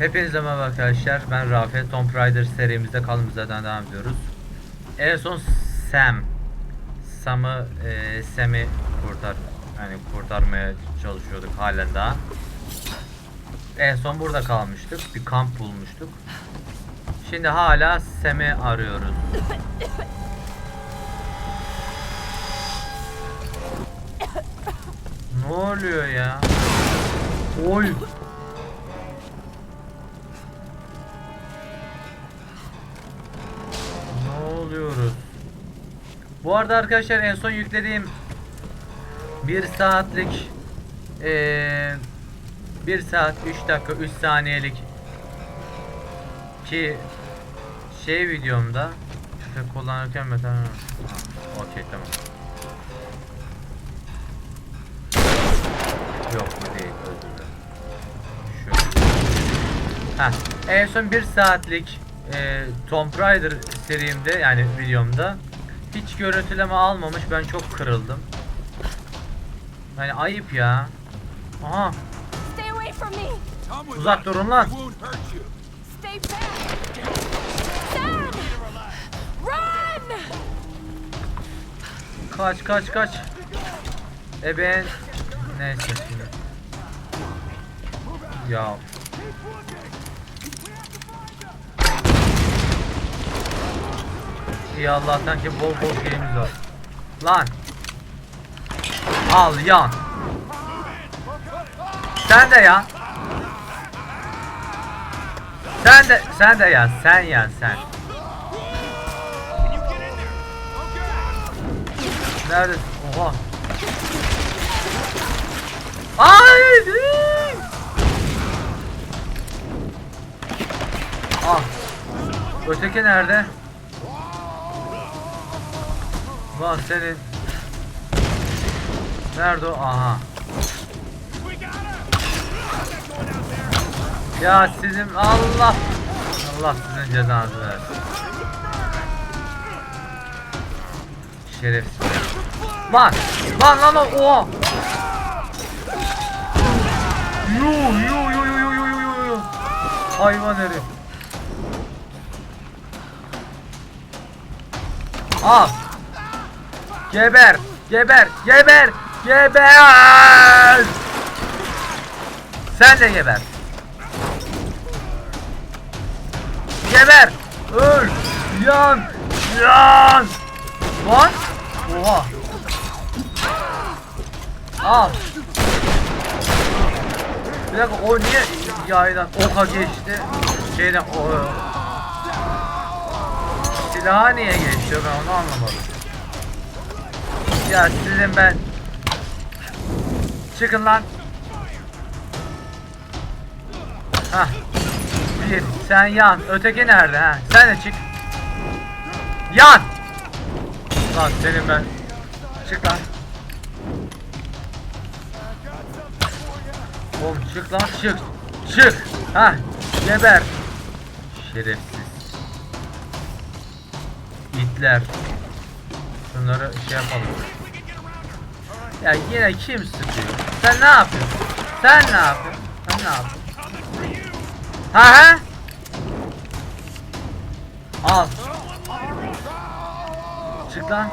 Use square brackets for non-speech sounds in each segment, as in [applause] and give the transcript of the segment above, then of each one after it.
Hepinize merhaba arkadaşlar. Ben Rafet. Tomb Raider serimizde kaldığımız yerden devam ediyoruz. En son Sam. Sam'ı, e, Sam'i kurtar, yani kurtarmaya çalışıyorduk halen daha. En son burada kalmıştık. Bir kamp bulmuştuk. Şimdi hala Sam'i arıyoruz. Ne oluyor ya? Oy. Bu arada arkadaşlar en son yüklediğim bir saatlik eee 1 saat 3 dakika 3 saniyelik ki şey videomda kullanırken mesela okey tamam. Yok bu değil özür en son 1 saatlik e, Tomb Raider serimde yani videomda hiç görüntüleme almamış. Ben çok kırıldım. Hani ayıp ya. Aha. Uzak durun lan. Kaç kaç kaç. E ben neyse şimdi. Ya. İyi Allah'tan ki bol bol şeyimiz var. Lan. Al yan. Sen de yan. Sen de sen de yan. Sen yan sen. Neredesin? Oha. Ay! Ah. Öteki nerede? Lan senin. Nerede o? Aha. Ya sizin Allah. Allah sizin cezanızı versin. Şerefsiz. Lan! Lan lan lan! Oha! Yo yo yo yo yo yo yo yo! Hayvan herif. Al! Geber! Geber! Geber! Geber! Sen de geber. Geber! Öl! Yan! Yan! Lan! Oha! Al! Bir dakika o niye yaydan oka geçti? Şeyden o... Silaha niye geçti ben onu anlamadım. Ya sizin ben... Çıkın lan! Hah. Bir, sen yan. Öteki nerede ha? Sen de çık. Yan! Lan senin ben. Çık lan. Oğlum çık lan çık. Çık. Ha geber. Şerefsiz. İtler. Şunları şey yapalım. Ya yine kim sıkıyor? Sen ne yapıyorsun? Sen ne yapıyorsun? Sen ne yapıyorsun? Ha ha? Al. Çık lan.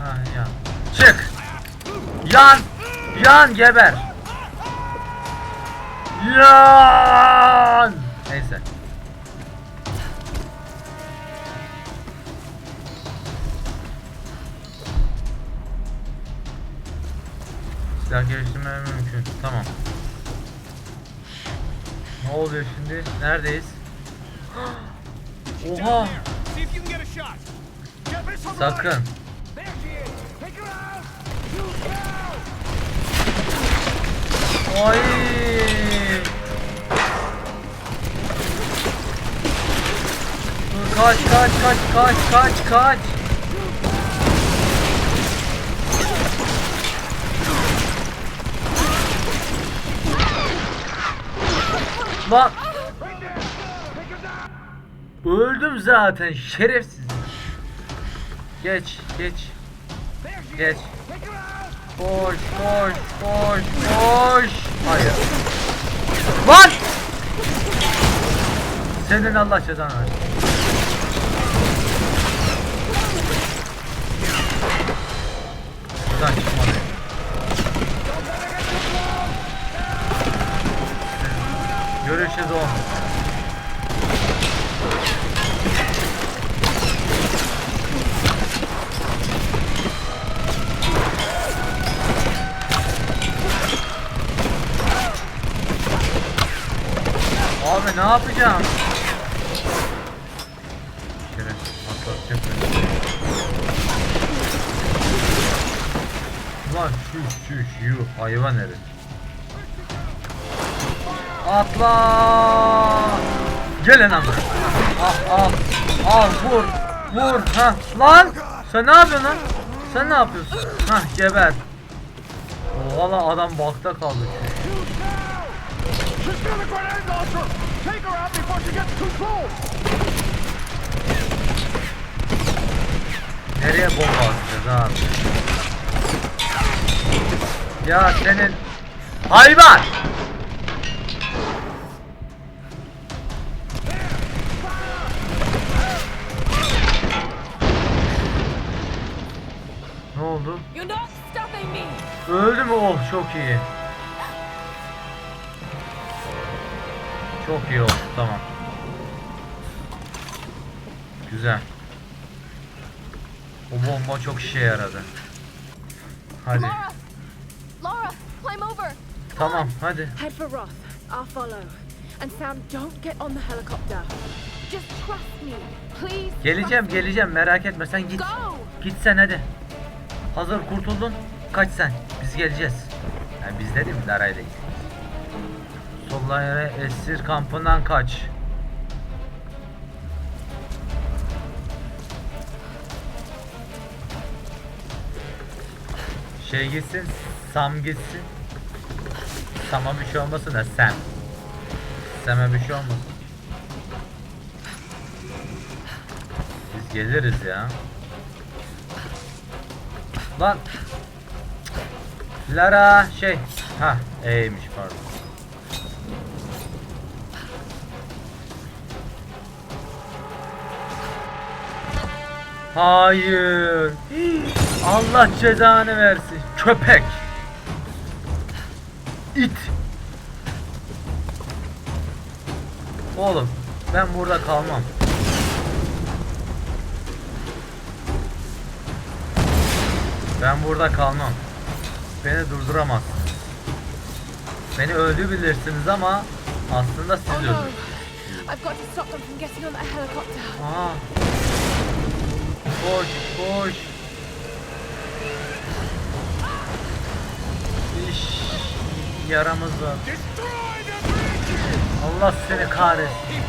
Ha yan. Çık. Yan. Yan geber. Yan. Silah geliştirmem mümkün. Tamam. Ne oluyor şimdi? Neredeyiz? [gasps] Oha! Sakın. Ay! Kaç kaç kaç kaç kaç kaç. Lan Öldüm zaten şerefsiz. Geç geç geç. Koş koş koş koş. Hayır. Lan! Senin Allah cezanı versin. Buradan çıkmadı. Görüşürüz oğlum. Abi ne yapacağım? Şeref atlatacak beni. Ulan şuş şuş yuh hayvan herif. Atla! Gelin ama. Al al. Al vur. Vur. Ha lan. Sen ne yapıyorsun lan? Sen ne yapıyorsun? Ha geber. Lan adam bakta kaldı. Nereye bomba atacağız abi? Ya senin hayvan! Oldu? Öldü mü? Oh çok iyi. Çok iyi oldu tamam. Güzel. O bomba çok işe yaradı. Hadi. Laura! Laura, climb over! Tamam hadi. Head for Roth. I'll follow. And Sam, don't get on the helicopter. Just trust me, please. Geleceğim geleceğim merak etme sen git. Go! Git sen hadi. Hazır kurtuldun. Kaç sen. Biz geleceğiz. Yani biz dedim Lara ile gideceğiz. Sollara esir kampından kaç. Şey gitsin, Sam gitsin. Sam'a bir şey olmasın da Sam. Sam'a bir şey olmasın. Biz geliriz ya. Lan. Lara şey. Ha, E'ymiş pardon. Hayır. Allah cezanı versin. Köpek. İt. Oğlum ben burada kalmam. Ben burada kalmam. Beni durduramaz. Beni öldürebilirsiniz ama aslında siz Oh no! öldürürsünüz. I've got to stop them from getting on that helicopter. Aa. Koş, koş. İş yaramız var. Allah seni kahretsin.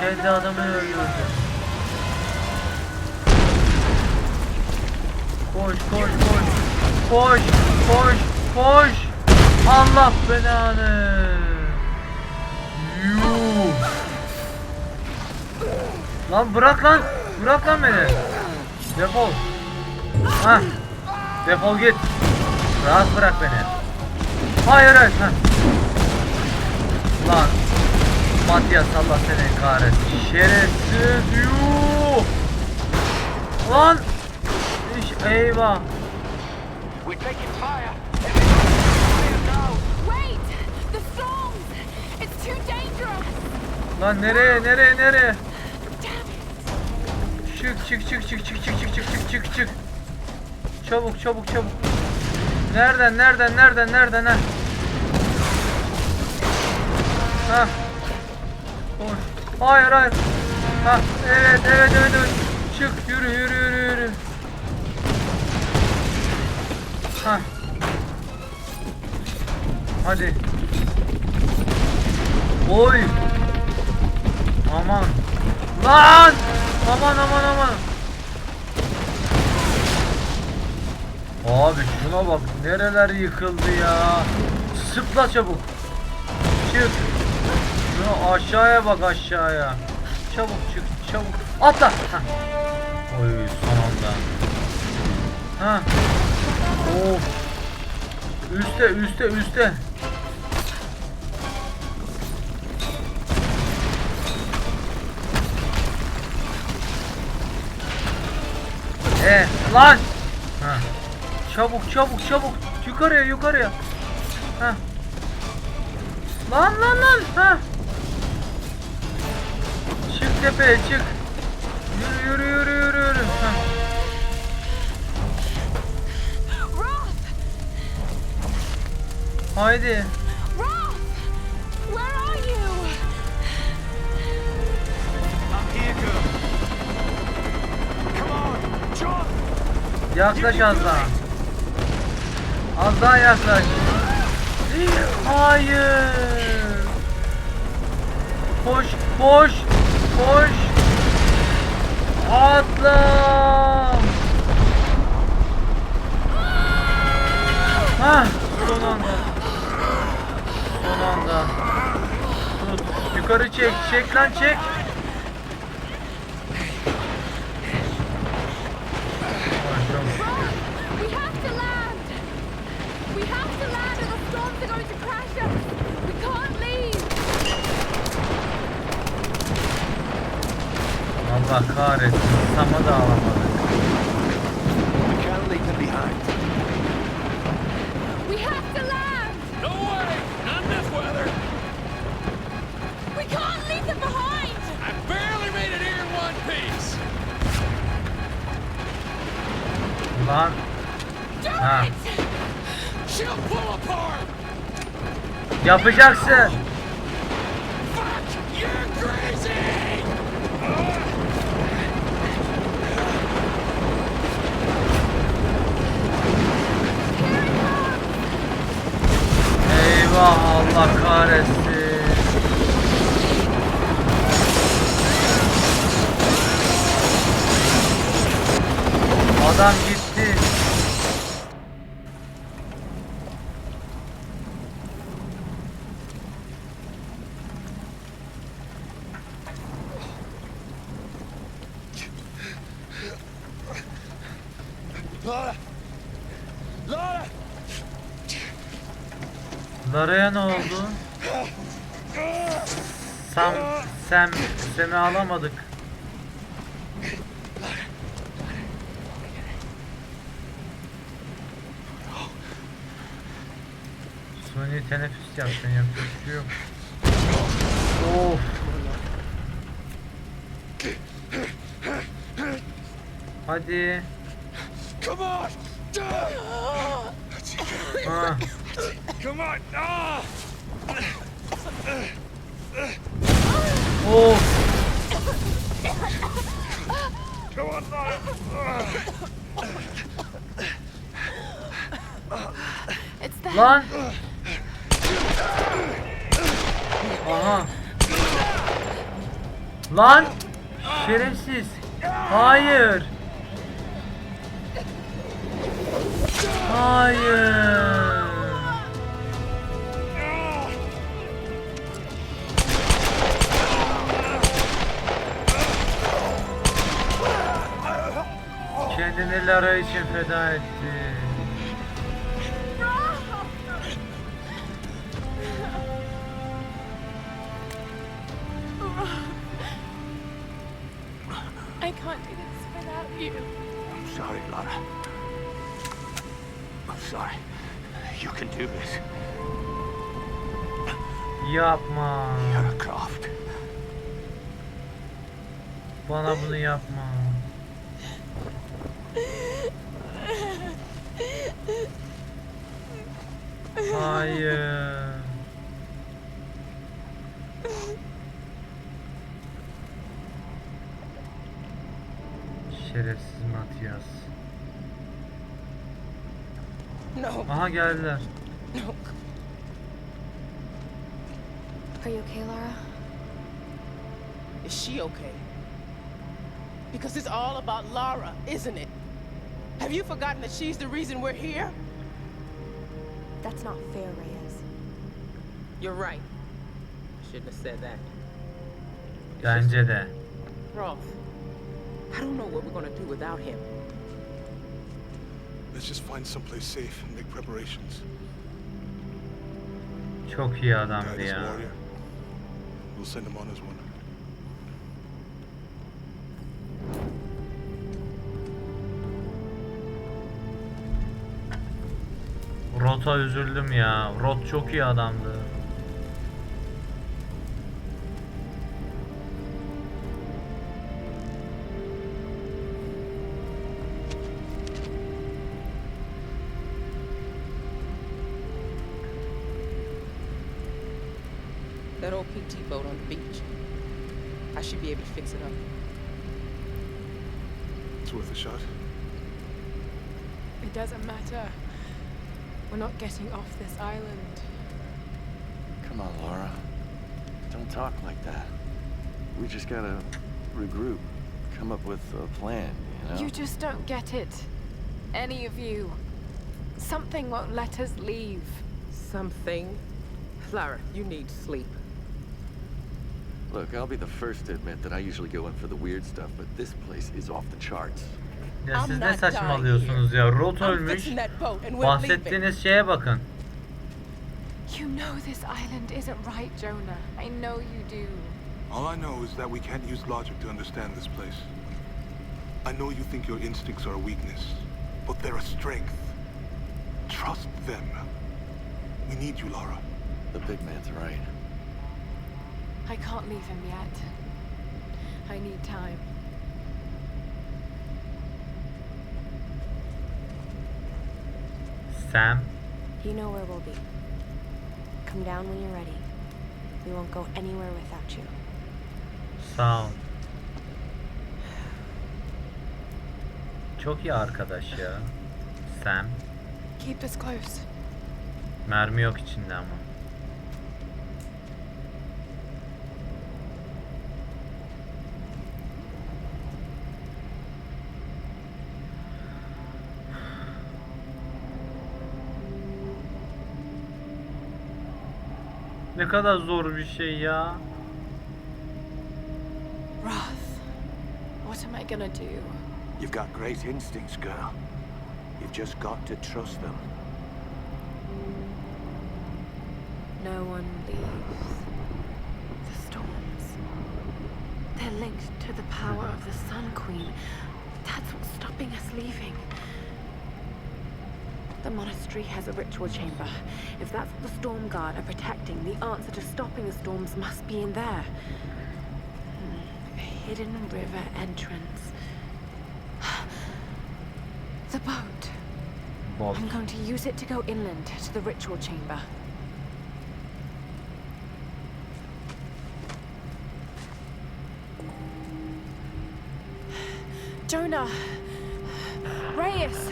Kendi adamını öldürdü. Koş, koş, koş. Koş, koş, koş. Allah belanı. Yuh. Lan bırak lan. Bırak lan beni. Defol. Ha. Defol git. Rahat bırak beni. Hayır hayır. Ha. Lan. Matias Allah seni kahretsin. Şerefsiz. Yuh. Lan. Eyvah. We're taking fire! Fire now! Wait! The storms! It's too dangerous! Lan nereye nereye nereye? Çık çık çık çık çık çık çık çık çık çık çık. Çabuk çabuk çabuk. Nereden nereden nereden nereden ha? Ha. Hayır hayır. Ha evet evet evet evet. Çık yürü yürü yürü yürü. Ha. Hadi. Oy. Aman. Lan! Aman aman aman. Abi şuna bak nereler yıkıldı ya. Sıpla çabuk. Çık. Şuna aşağıya bak aşağıya. Çabuk çık çabuk. Atla. Hah. Oy son anda. Ha. Of. Üste üste üste. E lan. Ha. Çabuk çabuk çabuk. Yukarıya yukarıya. Ha. Lan lan lan. Ha. Çık tepeye çık. Yürü yürü yürü yürü. yürü. Ha. John. Yaklaş az daha. Az daha yaklaş. Hayır. Koş, koş, koş. Atla. Ha, son anda. Son anda. Yukarı çek, çek lan çek. Ay, çok şükür. We have Lan Do Ha. yapacaksın. Eyvah Allah kahretsin. Adam gitti. Laura! Laura! Lara'ya ne oldu? Sam, Sam, Sam'i alamadık. Suni teneffüs yaptın yapacak bir şey yok. Of. Hadi. Come on! Ha. Come on! Ah! Of. Come on, Laura! It's them! Lan. Aha. Lan. Şerefsiz. Hayır. Hayır. Kendini Lara için feda etti. I can't do this without you. I'm sorry, Laura. Sorry. You can do this. Yapma. You're a Croft. Bana bunu yapma. Hayır. Şerefsiz Matias. No, Aha geldiler. no. Are you okay, Lara? Is she okay? Because it's all about Lara, isn't it? Have you forgotten that she's the reason we're here? That's not fair, Reyes. You're right. I shouldn't have said that. Bence de. Roth, I don't know what we're gonna do without him. Let's just find someplace safe and make preparations. Çok iyi adamdı ya. We'll send him on his one. Rot'a üzüldüm ya. Rot çok iyi adamdı. That old PT boat on the beach. I should be able to fix it up. It's worth a shot. It doesn't matter. We're not getting off this island. Come on, Laura. Don't talk like that. We just gotta regroup, come up with a plan, you know? You just don't get it. Any of you. Something won't let us leave. Something. Lara, you need sleep. Look, I'll be the first to admit that I usually go in for the weird stuff, but this place is off the charts. Ya I'm siz ne not saçmalıyorsunuz ya? Rot I'm ölmüş. fixing that boat and we're leaving. Bahsettiğiniz şeye bakın. You know this island isn't right, Jonah. I know you do. All I know is that we can't use logic to understand this place. I know you think your instincts are a weakness, but they're a strength. Trust them. We need you, Lara. The big man's right. I can't leave him yet. I need time. Sam. You know where we'll be. Come down when you're ready. We won't go anywhere without you. Sağ ol. Çok iyi arkadaş ya. Sam. Keep us close. Mermi yok içinde ama. Ne kadar zor bir şey ya. Roth, what am I gonna do? You've got great instincts, girl. You've just got to trust them. No one leaves. The storms. They're linked to the power of the Sun Queen. That's what's stopping us leaving. The monastery has a ritual chamber. If that's what the Storm Guard are protecting, the answer to stopping the storms must be in there. Hmm, hidden river entrance. [sighs] The boat. Bot. I'm going to use it to go inland to the ritual chamber. [sighs] Jonah! [sighs] Reyes!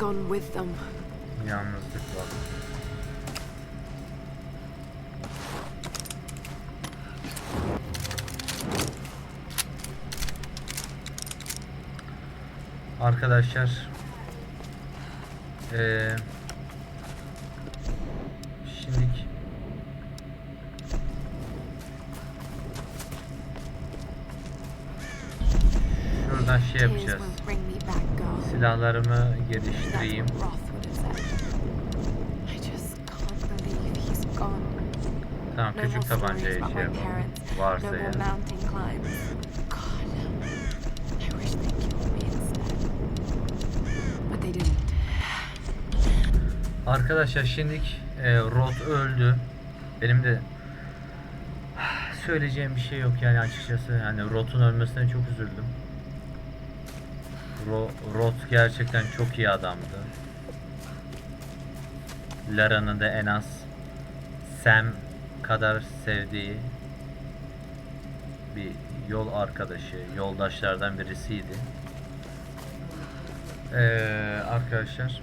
Gone with them. Yalnızlık var. Arkadaşlar eee şimdilik şuradan şey yapacağız. Silahlarımı geliştireyim. Tamam küçük tabancayı şey yapalım. Varsa didn't. Arkadaşlar şimdilik e, Rod öldü. Benim de [sighs] söyleyeceğim bir şey yok yani açıkçası. Yani Rod'un ölmesine çok üzüldüm. Ro Rod gerçekten çok iyi adamdı. Lara'nın da en az Sam kadar sevdiği bir yol arkadaşı, yoldaşlardan birisiydi. Ee, arkadaşlar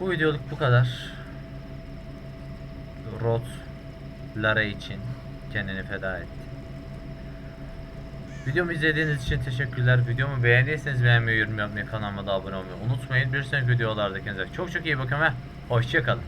bu videoluk bu kadar. Rod Lara için kendini feda etti. Videomu izlediğiniz için teşekkürler. Videomu beğendiyseniz beğenmeyi, yorum yapmayı, kanalıma da abone olmayı unutmayın. Bir sonraki videolarda kendinize çok çok iyi bakın ve hoşçakalın.